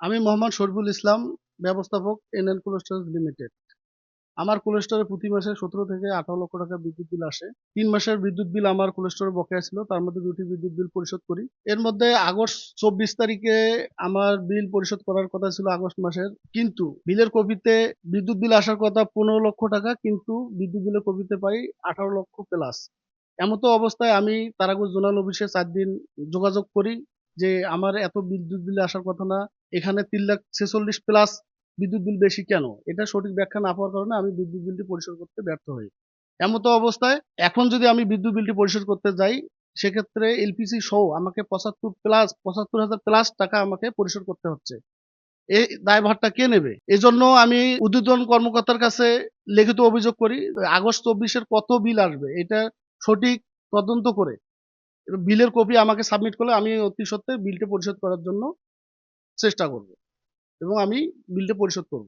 আমি মোহাম্মদ শরীফুল ইসলাম, ব্যবস্থাপক NL কোলেস্টোরেজ limited. আমার কোলেস্টোরে প্রতি মাসে সতেরো থেকে আঠারো লক্ষ টাকা বিদ্যুৎ বিল আসে। তিন মাসের বিদ্যুৎ বিল আমার কোলেস্টোরে বকেয়া ছিল, তার মধ্যে দুটি বিদ্যুৎ বিল পরিশোধ করি। এর মধ্যে আগস্ট চব্বিশ তারিখে আমার বিল পরিশোধ করার কথা ছিল আগস্ট মাসের। কিন্তু বিলের কপিতে বিদ্যুৎ বিল আসার কথা পনেরো লক্ষ টাকা, কিন্তু বিদ্যুৎ বিলের কপিতে পাই আঠারো লক্ষ প্লাস। এমতো অবস্থায় আমি তারাগঞ্জ জোনাল অফিসে চার দিন যোগাযোগ করি। যে আমার এত বিদ্যুৎ বিল আসার কথা না, এখানে তিন লাখ ছেচল্লিশ প্লাস বিদ্যুৎ বিল বেশি কেন? এটা সঠিক ব্যাখ্যা না পাওয়ার কারণে আমি বিদ্যুৎ বিলটি পরিশোধ করতে ব্যর্থ হই। এমতো অবস্থায় এখন যদি আমি বিদ্যুৎ বিলটি পরিশোধ করতে যাই, সেক্ষেত্রে এলপিসি সহ আমাকে পঁচাত্তর প্লাস পঁচাত্তর হাজার প্লাস টাকা আমাকে পরিশোধ করতে হচ্ছে। এই দায়ভারটা কে নেবে? এজন্য আমি উদ্বোধন কর্মকর্তার কাছে লিখিত অভিযোগ করি, আগস্ট চব্বিশের কত বিল আসবে? এটা সঠিক তদন্ত করে বিলের কপি আমাকে সাবমিট করলে আমি অতি সত্ত্বে বিলটা পরিশোধ করার জন্য চেষ্টা করব। এবং আমি বিলটা পরিশোধ করব।